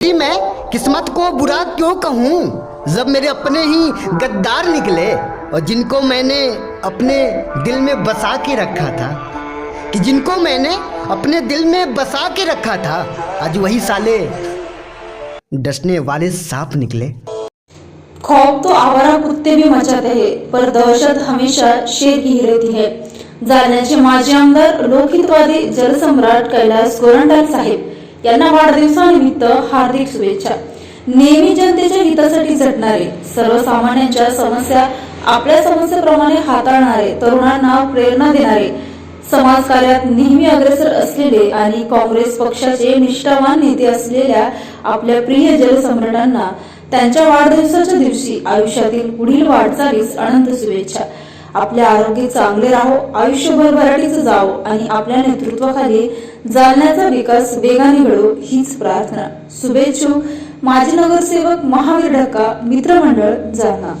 कि मैं किस्मत को बुरा क्यों कहूँ? जब मेरे अपने ही गद्दार निकले और जिनको मैंने अपने दिल में बसा के रखा था, कि जिनको मैंने अपने दिल में बसा के रखा था, आज वही साले डसने वाले सांप निकले। खौफ तो आवारा कुत्ते भी मचाते हैं, पर दहशत हमेशा शेर की ही रहती है। जालन्याचे माजी आमदार, लोकहितवादी जलसम्राट कैलास गोरंट्याल साहेब यांना वाढदिवसानिमित्त हार्दिक शुभेच्छा. नेहमी जनतेच्या हितासाठी झटणारे सर्वसामान्यांच्या समस्या आपल्या समस्येप्रमाणे हाताळणारे तरुणांना प्रेरणा देणारे समाजकार्यात नेहमी अग्रेसर असलेले आणि काँग्रेस पक्षाचे निष्ठावान नेते असलेल्या आपल्या प्रिय जलसम्राटांना त्यांच्या वाढदिवसाच्या दिवशी आयुष्यातील पुढील वाटचालीस अनंत शुभेच्छा. आपले आरोग्य चांगले राहो आयुष्यभर भराटीचं जावो आणि आपल्या नेतृत्वाखाली जालन्याचा विकास वेगाने घडो हीच प्रार्थना. शुभेच्छू. माजी नगरसेवक महावीर ढक्का मित्रमंडळ जालना.